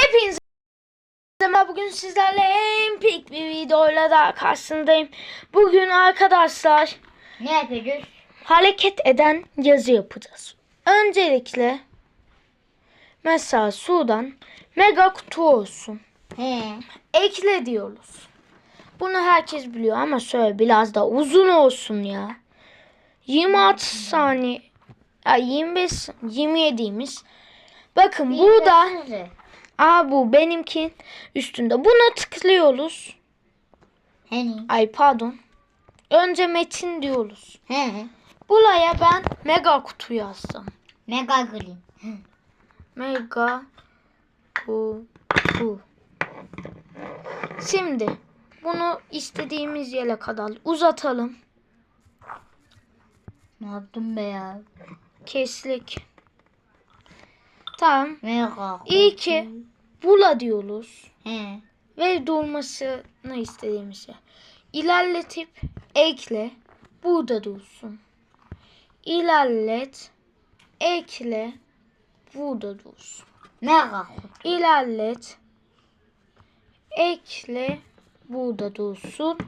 Hepinize merhaba. Bugün sizlerle en pik bir videoyla daha karşısındayım. Bugün arkadaşlar Ne yapıyoruz? hareket eden yazı yapacağız. Öncelikle mesela sudan mega kutu olsun. He. Ekle diyoruz. Bunu herkes biliyor ama şöyle biraz da uzun olsun ya. 26 saniye ya 25 27'ymiş. Bakın burada. Aa bu benimkin üstünde. Buna tıklıyoruz. Hani? Ay pardon. Önce metin diyoruz. He. Buraya ben mega kutu yazdım. Mega green. Mega kutu. Şimdi bunu istediğimiz yere kadar uzatalım. Ne yaptın be ya? Keslik. Tamam. Mega. İyi ki bula diyoruz. He. ve durmasını istediğimiz şey. İlerletip ekle. Burada dursun. İlerlet. Ekle. Burada dursun. Mega. İlerlet. Ekle. Burada dursun.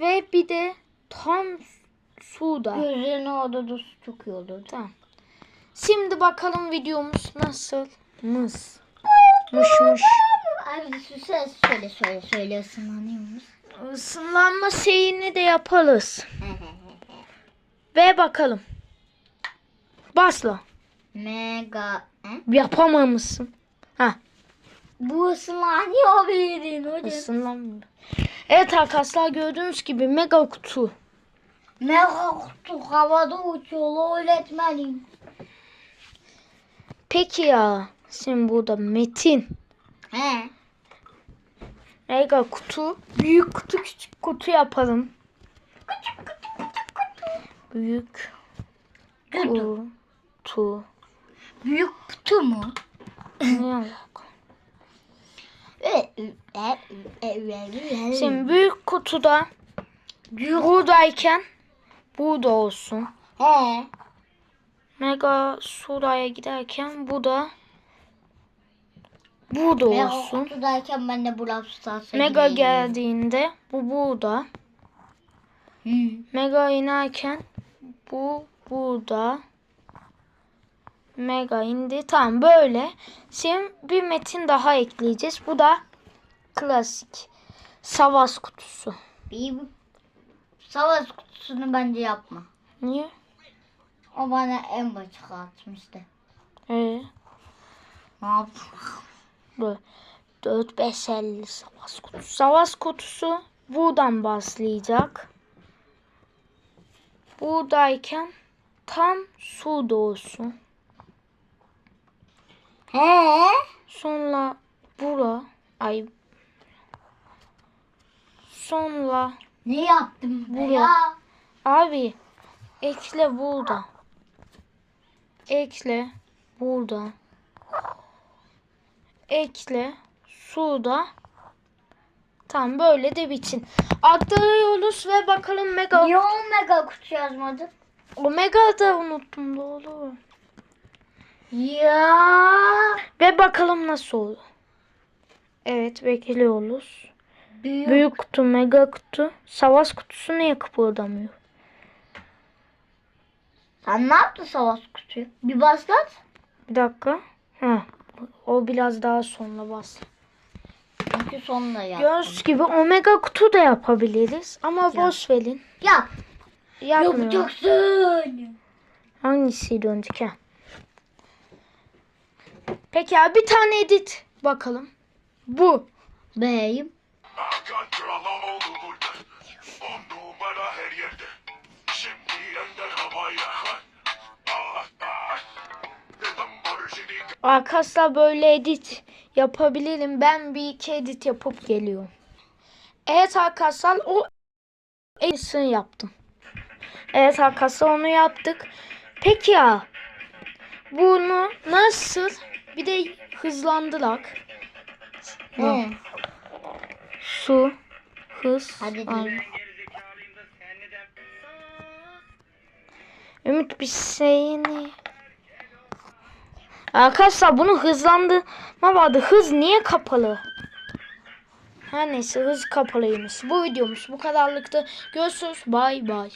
Ve bir de tam suda. Gözünü odada su çıkıyordu. Tamam. Şimdi bakalım videomuz nasıl? Mız. Muşmuş. Abi ses söyle söyle söyle ısınlanıyormuş. Isınlanma şeyini de yaparız. Ve bakalım. Basla. Mega. He? Yapamamışsın. Ha, Bu ısınlanıyor bildiğin hocam. ısınlanmıyor. Evet arkadaşlar gördüğünüz gibi mega kutu. Mega kutu havada uçuyor öğretmenim. Peki ya. Şimdi burada metin. He. Mega kutu. Büyük kutu küçük kutu yapalım. Büyük Kutu. kutu. Büyük kutu mu? Ne alaka? Şimdi büyük kutuda buradayken burada olsun. He. Mega Sura'ya giderken bu da burada Mega olsun. kutudayken ben de Brawl Stars'a Mega geldiğinde bu burada. Hı. Mega inerken bu burada. Mega indi. Tamam böyle. Şimdi bir metin daha ekleyeceğiz. Bu da klasik. Savaş kutusu. Bir savaş kutusunu bence yapma. Niye? O bana en başı atmıştı. Ee, Ne yaptın? Böyle 4 5 50 savaş kutusu. Savaş kutusu buradan başlayacak. Buradayken tam suda olsun. He? Sonra bura ay sonra Ne yaptım be Bu ya? abi ekle burada. Ekle burada. Ekle suda. Tam böyle de bitsin. Aktarıyoruz ve bakalım mega. Niye o mega kutu yazmadın? Omega da unuttum doğru. Ya. Ve bakalım nasıl olur. Evet bekliyoruz. Büyük. Büyük kutu, mega kutu. Savaş kutusu niye kıpırdamıyor? Sen ne yaptın savaş kutuyu? Bir başlat. Bir dakika. Ha, o biraz daha sonra bas. Çünkü sonunda yap. Gördüğünüz gibi omega kutu da yapabiliriz. Ama boş verin. Yap. Yapmıyor. Yapacaksın. Hangisiydi önceki? Ha. Peki abi bir tane edit bakalım. Bu. Beyim. On numara her yerde. Şimdi ender havaya. Arkadaşlar böyle edit yapabilirim. Ben bir iki edit yapıp geliyorum. Evet arkadaşlar o editini yaptım. Evet arkadaşlar onu yaptık. Peki ya bunu nasıl bir de hızlandırak. He. Su hız. Hadi. Ümit bir şeyini Arkadaşlar bunu hızlandırma vardı. Hız niye kapalı? Her neyse hız kapalıymış. Bu videomuz bu kadarlıktı. Görüşürüz. Bay bay.